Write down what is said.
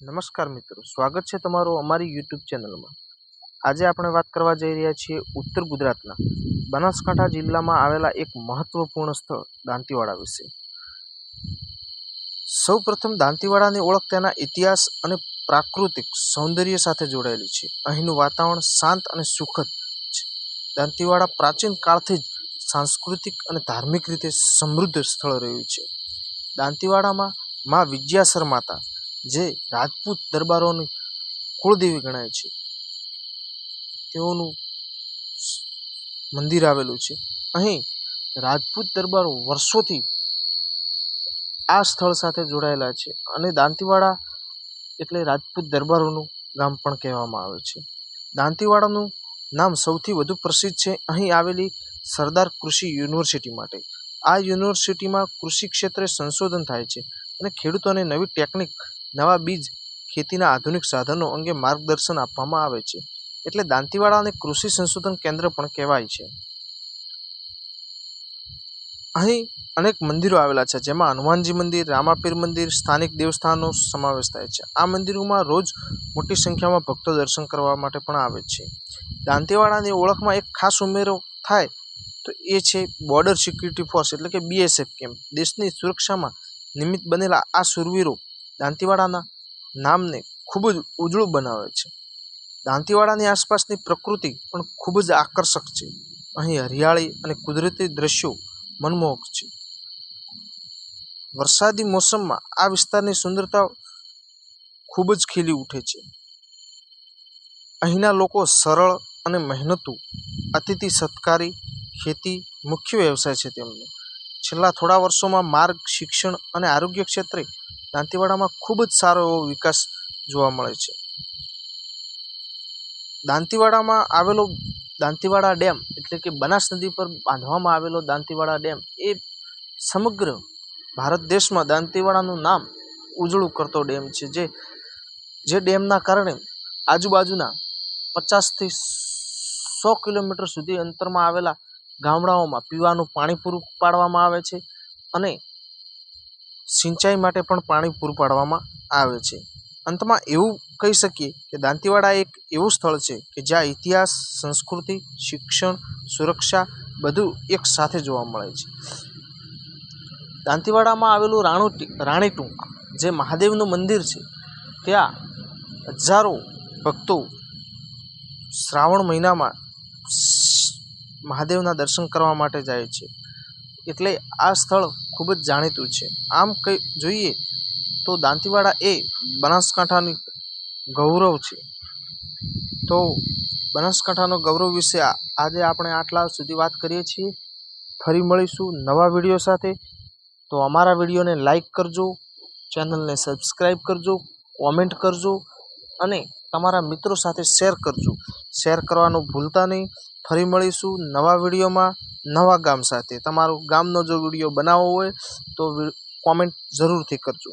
નમસ્કાર મિત્રો, સ્વાગત છે તમારું અમારી યુટ્યુબ ચેનલમાં. આજે આપણે વાત કરવા જઈ રહ્યા છીએ ઉત્તર ગુજરાતના બનાસકાંઠા જિલ્લામાં આવેલા એક મહત્વપૂર્ણ સ્થળ, દાંતીવાડા વિશે. સૌ પ્રથમ દાંતીવાડાની ઓળખ તેના ઇતિહાસ અને પ્રાકૃતિક સૌંદર્ય સાથે જોડાયેલી છે. અહીંનું વાતાવરણ શાંત અને સુખદ છે. દાંતીવાડા પ્રાચીન કાળથી જ સાંસ્કૃતિક અને ધાર્મિક રીતે સમૃદ્ધ સ્થળ રહ્યું છે. દાંતીવાડામાં મા વિદ્યાસર માતા જે રાજપૂત દરબારોની કુળદેવી ગણાય છે. તેઓનું મંદિર આવેલું છે. અહીં રાજપૂત દરબારો વર્ષોથી આ સ્થળ સાથે જોડાયેલા છે અને દાંતીવાડા એટલે રાજપૂત દરબારોનું ગામ પણ કહેવામાં આવે છે. દાંતીવાડાનું નામ સૌથી વધુ પ્રસિદ્ધ છે. અહીં આવેલી સરદાર કૃષિ યુનિવર્સિટી માટે. આ યુનિવર્સિટીમાં કૃષિ ક્ષેત્રે સંશોધન થાય છે અને ખેડૂતોને નવી ટેકનિક નવા બીજ ખેતીના આધુનિક સાધનો અંગે માર્ગદર્શન આપવામાં આવે છે. એટલે દાંતીવાડાને કૃષિ સંશોધન કેન્દ્ર પણ કહેવાય છે. અહીં અનેક મંદિરો આવેલા છે, જેમાં હનુમાનજી મંદિર, રામાપીર મંદિર, સ્થાનિક દેવસ્થાનનો સમાવેશ થાય છે. આ મંદિરોમાં રોજ મોટી સંખ્યામાં ભક્તો દર્શન કરવા માટે પણ આવે છે. દાંતીવાડાની ઓળખમાં એક ખાસ ઉમેરો થાય તો એ છે બોર્ડર સિક્યુરિટી ફોર્સ એટલે કે બીએસએફ કેમ્પ દેશની સુરક્ષામાં નિમિત્ત બનેલા આ શૂરવીરો દાંતીવાડાના નામને ખૂબ જ ઉજળું બનાવે છે. દાંતીવાડાની આસપાસની પ્રકૃતિ પણ ખૂબ જ આકર્ષક છે. અહીં હરિયાળી અને કુદરતી દ્રશ્યો મનમોહક છે. વરસાદી મોસમમાં આ વિસ્તારની સુંદરતા ખૂબ જ ખીલી ઉઠે છે. અહીંના લોકો સરળ અને મહેનતુ, અતિથિ સત્કારી, ખેતી, મુખ્ય વ્યવસાય છે તેમનો. છેલ્લા થોડા વર્ષોમાં માર્ગ, શિક્ષણ અને આરોગ્ય ક્ષેત્રે દાંતીવાડામાં ખૂબ જ સારો એવો વિકાસ જોવા મળે છે. દાંતીવાડામાં આવેલો દાંતીવાડા ડેમ એટલે કે બનાસ નદી પર બાંધવામાં આવેલો દાંતીવાડા ડેમ એ સમગ્ર ભારત દેશમાં દાંતીવાડાનું નામ ઉજળું કરતો ડેમ છે. જે જે ડેમના કારણે આજુબાજુના પચાસથી સો કિલોમીટર સુધી અંતરમાં આવેલા ગામડાઓમાં પીવાનું પાણી પૂરું પાડવામાં આવે છે અને સિંચાઈ માટે પણ પાણી પૂરું પાડવામાં આવે છે. અંતમાં એવું કહી શકીએ કે દાંતીવાડા એક એવું સ્થળ છે કે જ્યાં ઇતિહાસ, સંસ્કૃતિ, શિક્ષણ, સુરક્ષા બધું એક સાથે જોવા મળે છે. દાંતીવાડામાં આવેલું રાણુ રાણીટુંક જે મહાદેવનું મંદિર છે, ત્યાં હજારો ભક્તો શ્રાવણ મહિનામાં મહાદેવના દર્શન કરવા માટે જાય છે. એટલે આ સ્થળ ખૂબ જ જાણીતું છે. આમ કંઈ જોઈએ તો દાંતીવાડા એ બનાસકાંઠાની ગૌરવ છે. તો બનાસકાંઠાનો ગૌરવ વિશે આજે આપણે આટલા સુધી વાત કરીએ છીએ. ફરી મળીશું નવા વીડિયો સાથે. તો અમારા વિડીયોને લાઈક કરજો, ચેનલને સબસ્ક્રાઈબ કરજો, કોમેન્ટ કરજો અને તમારા મિત્રો સાથે શેર કરજો. શેર કરવાનું ભૂલતા નહીં. ફરી મળીશું નવા વિડીયોમાં, નવા ગામ સાથે. તમારું ગામનો જો વીડિયો બનાવવો હોય તો કોમેન્ટ જરૂરથી કરજો.